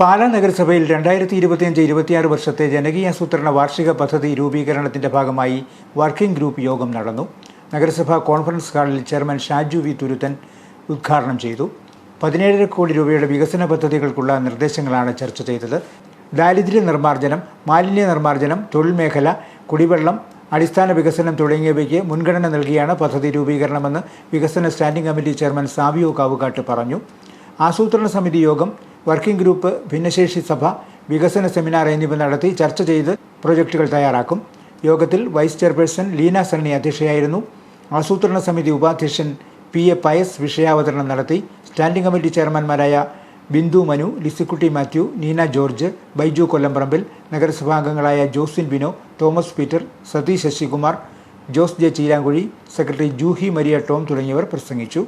പാലാ നഗരസഭയിൽ രണ്ടായിരത്തി ഇരുപത്തിയഞ്ച് ഇരുപത്തിയാറ് വർഷത്തെ ജനകീയാസൂത്രണ വാർഷിക പദ്ധതി രൂപീകരണത്തിന്റെ ഭാഗമായി വർക്കിംഗ് ഗ്രൂപ്പ് യോഗം നടന്നു. നഗരസഭാ കോൺഫറൻസ് ഹാളിൽ ചെയർമാൻ ഷാജു വി തുരുത്തൻ ഉദ്ഘാടനം ചെയ്തു. പതിനേഴര കോടി രൂപയുടെ വികസന പദ്ധതികൾക്കുള്ള നിർദ്ദേശങ്ങളാണ് ചർച്ച ചെയ്തത്. ദാരിദ്ര്യ നിർമ്മാർജനം മാലിന്യ നിർമ്മാർജനം തൊഴിൽ മേഖല കുടിവെള്ളം അടിസ്ഥാന വികസനം തുടങ്ങിയവയ്ക്ക് മുൻഗണന നൽകിയാണ് പദ്ധതി രൂപീകരണമെന്ന് വികസന standing committee chairman Savio Kavukatt പറഞ്ഞു. ആസൂത്രണ സമിതി യോഗം വർക്കിംഗ് ഗ്രൂപ്പ് ഭിന്നശേഷി സഭ വികസന സെമിനാർ എന്നിവ നടത്തി ചർച്ച ചെയ്ത് പ്രൊജക്ടുകൾ തയ്യാറാക്കും. യോഗത്തിൽ വൈസ് ചെയർപേഴ്സൺ ലീന സണ്ണി അധ്യക്ഷയായിരുന്നു. ആസൂത്രണ സമിതി ഉപാധ്യക്ഷൻ പി എ പയസ് വിഷയാവതരണം നടത്തി. സ്റ്റാൻഡിംഗ് കമ്മിറ്റി ചെയർമാൻമാരായ ബിന്ദു മനു ലിസിക്കുട്ടി മാത്യു നീന ജോർജ് ബൈജു കൊല്ലംപറമ്പിൽ നഗരസഭാംഗങ്ങളായ ജോസിൻ ബിനോ തോമസ് പീറ്റർ സതീഷ് ശശികുമാർ ജോസ് ജെ ചീരാങ്കുഴി സെക്രട്ടറി ജൂഹി മരിയ ടോം തുടങ്ങിയവർ പ്രസംഗിച്ചു.